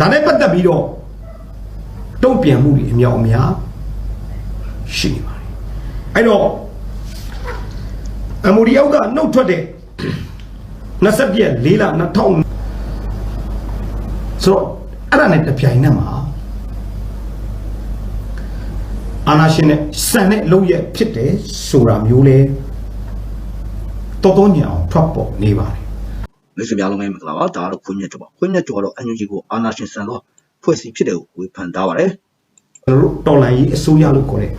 ဒါနဲ့ပတ်သက်ပြီးတော့တုံ့ပြန်မှုတွေအမြောက်အများရှိနေပါတယ်အဲ့တော့အမူရီအောက်ကနှုတ်ထွက်တဲ့27ရက်4လ2000ဆိုတော့အဲ့ဒါနဲ့တပြိုင်နက်မှာအာနာရှင်နဲ့စံတဲ့လုံရက်ဖြစ်တယ်ဆိုတာမျိုးလဲတော်တော်ညံအောင်ထွက်ပေါ်နေပါတယ် မိတ်ဆွေများလုံးပဲမင်္ဂလာပါဒါကတော့ခွင့်မြတ်တော်ပါခွင့်မြတ်တော်ကတော့အန်ယူဂျီကိုအာနာရှင်ဆန်သောဖွဲ့စည်းဖြစ်တယ်ကိုဝေဖန်ထားပါတယ်ကျွန်တော်တို့တော်လိုင်းရေးအစိုးရလို့ခေါ်တဲ့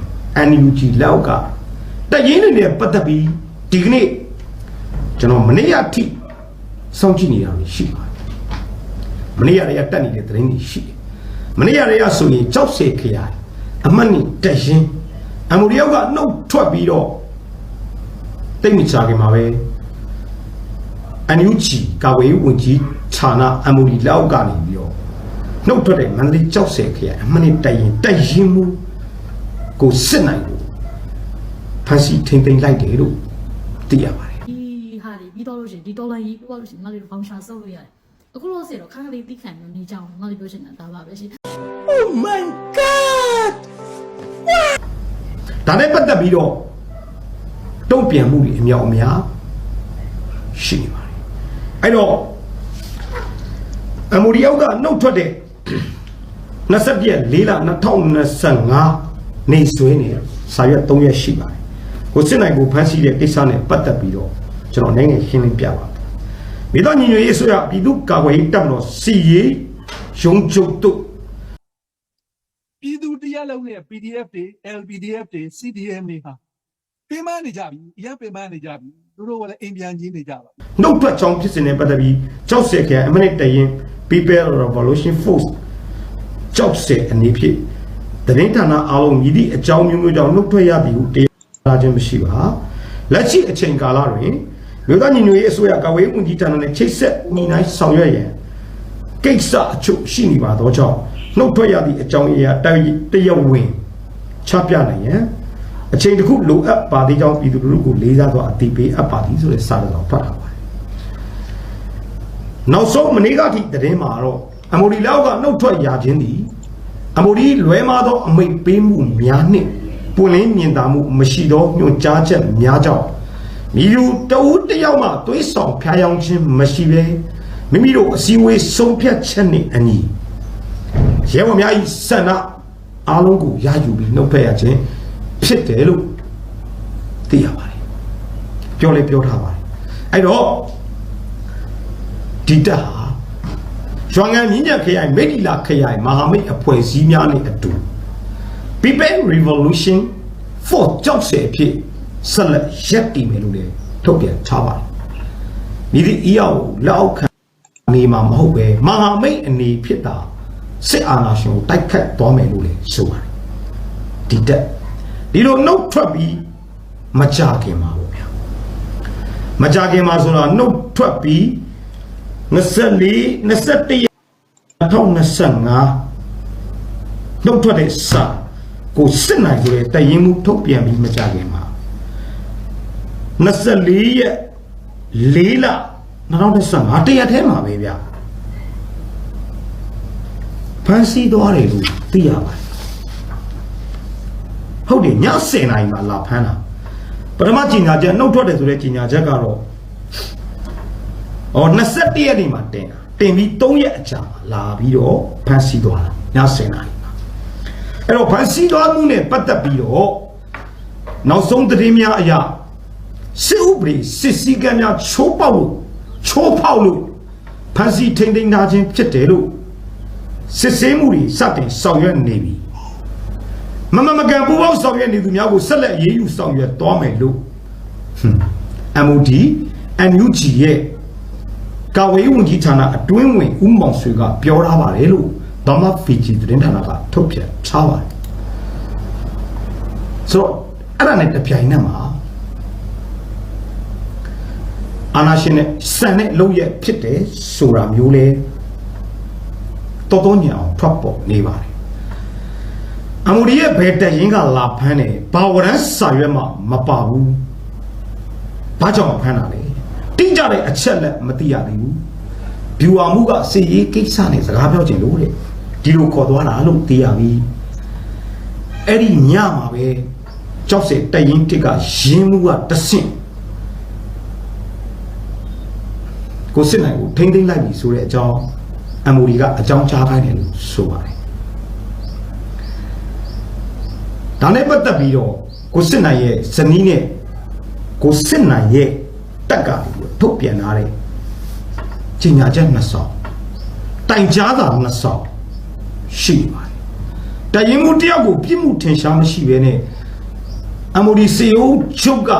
NUG လောက်ကတရင်တွေနဲ့ပတ်သက်ပြီးဒီကနေ့ကျွန်တော်မနေ့ကအထိစောင့်ကြည့်နေတာရှိပါတယ်မနေ့ကတည်းကတက်နေတဲ့သတင်းတွေရှိတယ်မနေ့ကတည်းကဆိုရင်ကြောက်စေခရိုင်အမှတ်နဲ့တက်ရင်အမူရီယောက်ကနှုတ်ထွက်ပြီးတော့တိတ်မချခင်မှာပဲ NUG ကာဝေးဝင်ကြီးဌာနအမူရီလောက်ကနေပြီးတော့နှုတ်ထွက်တဲ့မန္တလေးကြောက်စဲခရိုင်အမှန်နဲ့တိုင်ရင်တိုင်ရင်မှုကိုစစ်နိုင်လို့ဖန်စီထိမ့်သိမ့်လိုက်တယ်လို့သိရပါတယ်ဒီဟာတွေပြီးတော့လို့ရှိရင်ဒီဒေါ်လာကြီးပြီးတော့လို့ရှိရင်ငါတို့ဘောင်ရှာဆုပ်လို့ရတယ်အခုလို့ဆိုတော့ခန်းကလေးတိခံပြီးနေကြအောင်ငါတို့ပြောချင်တာဒါပါပဲရှင်ဒါနဲ့ပတ်သက်ပြီးတော့တုံ့ပြန်မှုတွေအမြောက်အများရှိနေပါတယ် အဲ့တော့အမူရီယောက်ကနှုတ်ထွက်တဲ့27ရက်4လ2025နေဆွေးနေစာရွက်3ရက်ရှိပါတယ်ကိုစစ်နိုင်ကိုဖမ်းဆီးတဲ့ကိစ္စနဲ့ပတ်သက်ပြီးတော့ကျွန်တော်နိုင်ငံရှင်းလင်းပြပါမယ်မိသားညီညွတ်ရေးဆိုရပြည်သူ့ကာကွယ်ရေးတပ်မတော်စီရေးရုံးချုပ်တို့ပြည်သူတရားလုံးရဲ့ PDF တွေ LPDF တွေ CDM တွေဟာပင်ပန်းနေကြပြီအရင်ပင်ပန်းနေကြပြီ သူတို့ကလည်းအိမ်ပြန်ကြီးနေကြပါနှုတ်ထွက်ကြောင်းဖြစ်စဉ်နဲ့ပတ်သက်ပြီးကြောက်စဲခရိုင်အမနစ်တရင် People Revolution Force ကြောက်စဲအနေဖြင့်တရင်ဌာနအားလုံးမြည်သည့်အကြောင်းမျိုးမျိုးကြောင့်နှုတ်ထွက်ရသည်ဟုတရားခြင်းမရှိပါလက်ရှိအချိန်ကာလတွင်မြို့သားညီညွတ်ရေးအစိုးရကာဝေးဝန်ကြီးဌာနနဲ့ချိတ်ဆက်ညီနိုင်ဆောင်ရွက်ရန်ကိစ္စအချို့ရှိနေပါသောကြောင့်နှုတ်ထွက်ရသည့်အကြောင်းအရာတိုက်တရားဝင်ချပြနိုင်ရန် အချိန်တစ်ခုလိုအပ်ပါသေးကြောင်းပြည်သူလူထုကိုလေးစားစွာအသိပေးအပ်ပါသည်ဆိုတဲ့စာတော်ဖတ်ထားပါတယ်နောက်ဆုံးမနေ့ကထိသတင်းမှာတော့အမိုဒီလောက်ကနှုတ်ထွက်ရခြင်းသည်အမိုဒီလွဲမာသောအမိတ်ပေးမှုများနှင့်ပွင့်လင်းမြင်သာမှုမရှိသောညွှန်ကြားချက်များကြောင့်မိလူတဦးတစ်ယောက်မှသွေးဆောင်ဖျားယောင်းခြင်းမရှိဘဲမိမိတို့အစည်းအဝေးဆုံးဖြတ်ချက်နှင့်အညီရဲဘော်များ၏ဆန္ဒအားလုံးကိုရယူပြီးနှုတ်ဖက်ရခြင်း ဖြစ်တယ်လို့သိရပါတယ်ပြောလဲပြောထားပါတယ်အဲ့တော့ဒီတက်ဟာရွှန်ငံမြင်းညံခရိုင်မိတ္တိလာခရိုင်မဟာမိတ်အဖွဲ့အစည်းများနဲ့အတူ People Revolution for ကြောက်စဲအဖြစ်ဆက်လက်ရပ်တည်မယ်လို့လည်းထုတ်ပြန်ထားပါတယ်။မိသည့်အရောက်လက်အောက်ခံနေမှာမဟုတ်ပဲမဟာမိတ်အနေဖြစ်တာစစ်အာဏာရှင်ကိုတိုက်ခတ်သွားမယ်လို့လည်းဆိုပါတယ်။ဒီတက် ဒီလိုနှုတ်ထွက်ပြီးမကြခင်မှာပေါ့ဗျာ။မကြခင်မှာဆိုတာနှုတ်ထွက်ပြီး24 21 2025နှုတ်ထွက်တဲ့စာကိုစစ်နိုင်ဆိုတဲ့တရင်မှုထုတ်ပြန်ပြီးမကြခင်မှာ24ရက်4လ2025တရက်ထဲမှာပဲဗျဖန်စီသွားတယ်လို့သိရပါတယ် ဟုတ်တယ်ည10နာရီမှာလာဖမ်းတာပထမကြီးညာချက်နှုတ်ထွက်တယ်ဆိုတဲ့ကြီးညာချက်ကတော့အော်21ရက်နေမှာတင်တာတင်ပြီး3ရက်အကြာမှာလာပြီးတော့ဖမ်းဆီးသွားတာည10နာရီမှာအဲ့တော့ဖမ်းဆီးသွားမှုနဲ့ပတ်သက်ပြီးတော့နောက်ဆုံးသတင်းများအရာစစ်ဥပဒေစစ်စည်းကမ်းများချိုးပေါက်လို့ချိုးဖောက်လို့ဖမ်းဆီးထိန်းသိမ်းထားခြင်းဖြစ်တယ်လို့စစ်ဆေးမှုတွေစတင်ဆောင်ရွက်နေပြီ မမမကန်ပူပေါင်းဆောင်ရွက်နေသူများကိုဆက်လက်အရေးယူဆောင်ရွက်သွားမယ်လို့ဟွန်း MOD NUG ရဲ့ကာဝေးဝန်ကြီးဌာနအတွင်းဝင်ဦးမောင်ဆွေကပြောထားပါတယ်လို့ဗမာဖီဂျီသတင်းဌာနကထုတ်ပြန်ထားပါတယ်ဆိုတော့အဲ့ဒါနဲ့တပြိုင်နက်မှာအာနာရှင်နဲ့စံတဲ့လုံရက်ဖြစ်တယ်ဆိုတာမျိုးလဲတော်တော်ညံအောင်ထွက်ပေါ်နေပါတယ် အမူဒီရဲ့ဘယ်တရင်ကလာဖမ်းတယ်ဘာဝရန်စာရွက်မှမပါဘူးဘာကြောင့်ဖမ်းတာလဲတိကျတဲ့အချက်လက်မသိရသေးဘူးဗျူဟာမှုကစီရေးကိစ္စနဲ့စကားပြောချင်လို့တဲ့ဒီလိုခေါ်သွားတာလို့သိရပြီအဲ့ဒီညမှာပဲကြောက်စက်တရင်တစ်ကရင်းမှုကတဆင့်ကိုစစ်နိုင်ကိုထိမ့်သိမ့်လိုက်ပြီဆိုတဲ့အကြောင်းအမိုဒီကအကြောင်းကြားခိုင်းတယ်လို့ဆိုပါတယ် ဒါနဲ့ပတ်သက်ပြီးတော့ကိုစစ်နိုင်ရဲ့ဇနီးနဲ့ကိုစစ်နိုင်ရဲ့တက်ကထုတ်ပြန်ထားတဲ့ကျင်ညာချက်နှစ်ဆောင်တိုင်ကြားတာနှစ်ဆောင်ရှိပါတယ်တရင်မှုတယောက်ကိုပြစ်မှုထင်ရှားမရှိဘဲနဲ့အမိုဒီစီယိုချုပ်က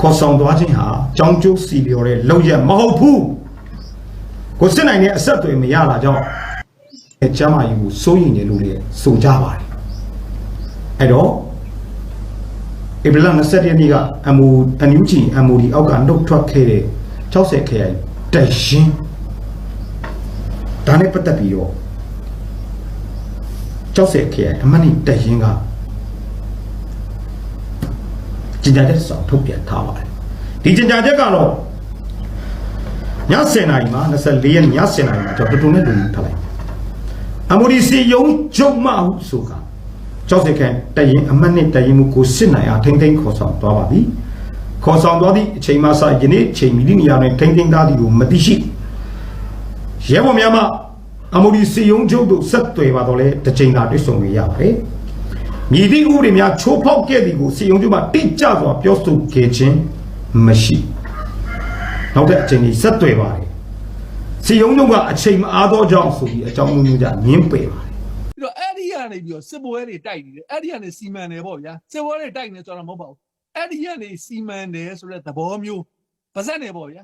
ခေါ်ဆောင်သွားခြင်းဟာကြောင်းကျိုးစီလျော်တဲ့လောက်ရမဟုတ်ဘူးကိုစစ်နိုင်တဲ့အဆက်အသွယ်မရတာကြောင့်အချမ်းမကြီးကိုစိုးရင်တယ်လို့လည်းဆိုကြပါတယ် အဲ့တော့ဧပြီလ20ရက်နေ့ကအမူအန်ယူဂျီအမူဒီအောက်ကနှုတ်ထွက်ခဲ့တဲ့60ခရိုင်တရင်ဒါနဲ့ပတ်သက်ပြီးတော့60ခရိုင်အမတ်နိတရင်ကကြင်ကြတဲ့ဆောင်ထုတ်ပြန်ထားပါတယ်ဒီကြင်ကြချက်ကတော့ည7:00နာရီမှာ24ရက်ည7:00နာရီမှာကျွန်တော်တူတူနဲ့တူတူထားလိုက်အမူဒီစီယုံကျုံမဟုဆိုတာ ကျောက်စကန်တရင်အမတ်နဲ့တရင်မူကိုစစ်နိုင်အားထိမ့်သိမ့်ခေါ်ဆောင်သွားပါပြီခေါ်ဆောင်သွားသည့်အချိန်မှစယနေ့ချိန်မီလီနီယာနဲ့ထိမ့်သိမ့်သားသည်ကိုမသိရှိရဲဘော်များမှအမူဒီစီယုံကျုပ်တို့ဆက်သွယ်ပါတော့လဲတစ်ချိန်သာတွေ့ဆုံရရပါတယ်မြည်သည့်ဥပဒေများချိုးဖောက်ခဲ့သည်ကိုစီယုံကျုပ်မှတိကျစွာပြောဆိုခဲ့ခြင်းမရှိနောက်တဲ့အချိန်ကြီးဆက်သွယ်ပါတယ်စီယုံကျုပ်ကအချိန်မအားသောကြောင့်ဆိုပြီးအကြောင်းမျိုးမျိုးကြညင်းပယ်ပါတယ်ပြီးတော့အဲ့ဒီ ကနေပြီးတော့စစ်ပွဲတွေတိုက်နေတယ်အဲ့ဒီကနေစီမံတယ်ပေါ့ဗျာစစ်ပွဲတွေတိုက်နေဆိုတော့မဟုတ်ပါဘူးအဲ့ဒီကနေစီမံတယ်ဆိုတဲ့သဘောမျိုးပါဇက်နေပေါ့ဗျာ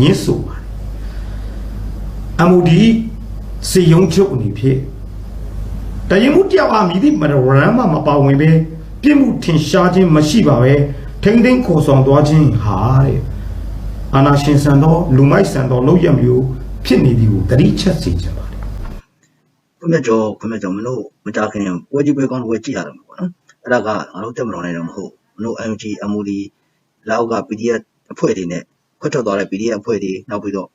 ညစ်ဆိုပါတယ်အမူဒီစေယုံချုပ်အနေဖြင့်တရင်မှုတယောက်အားမြည်သည့်မရရမ်းမှမပါဝင်ပဲပြစ်မှုထင်ရှားခြင်းမရှိပါပဲထိမ့်သိမ့်ခေါ်ဆောင်သွားခြင်းဟာတဲ့အာနာရှင်ဆန်သောလူမိုက်ဆန်သောလောက်ရမျိုးဖြစ်နေသည်ကိုတတိချက်စေခြင်းပါတယ် ခွင့်မြတ်ကျော်ခွင့်မြတ်ကျော်မလို့မကြခင်ပွဲကြီးပွဲကောင်းပွဲကြည့်ရတယ်ပေါ့နော်အဲ့ဒါကငါတို့တက်မတော်နိုင်တော့မဟုတ်မလို့ MG MOD လောက်က PDF အဖွဲ့တွေနဲ့ခွတ်ထွက်သွားတဲ့ PDF အဖွဲ့တွေနောက်ပြီးတော့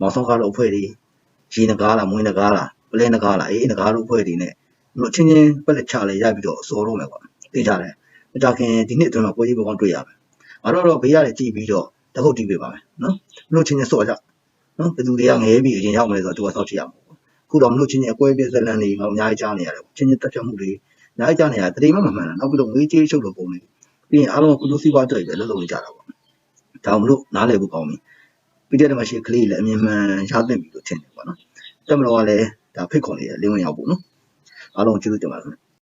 မောင်ဆောင်ကားလို့အဖွဲ့တွေရေနကားလားမွေးနကားလားပလဲနကားလားအေးနကားလို့အဖွဲ့တွေနဲ့မလို့ချင်းချင်းပက်လက်ချလေရပြီးတော့စော်တော့မယ်ကွာသိကြတယ်မကြခင်ဒီနှစ်အတွင်းမှာပွဲကြီးပွဲကောင်းတွေ့ရမယ်ငါတို့တော့ဘေးရတယ်ကြည့်ပြီးတော့တခုတ်တီးပေးပါမယ်နော်မလို့ချင်းချင်းစော်ကြနော်ဘယ်သူတွေကငဲပြီးအရင်ရောက်မယ်ဆိုတော့သူကစောက်ချရမှာ ခုတော့မလို့ချင်းချင်းအကွဲပြက်ဇက်လန်တွေငါအများကြီးကြားနေရတယ်ချင်းချင်းတက်ဖြတ်မှုတွေအများကြီးကြားနေရတယ်တတိမမမှန်တာနောက်ပြီးတော့ငွေကြေးချုပ်လို့ပုံနေပြီးရင်အားလုံးကုသစီးပွားတွေပဲလုံးလုံးကြတာပေါ့ဒါမလို့နားလည်ဖို့ကောင်းပြီပြီးတဲ့မှာရှိကလေးလည်းအမြင်မှန်ရသင့်ပြီလို့ထင်တယ်ပေါ့နော်တက်မလို့ကလည်းဒါဖိတ်ခေါ်နေတယ်လင်းဝင်ရောက်ဖို့နော်အားလုံးကျေးဇူးတင်ပါတယ်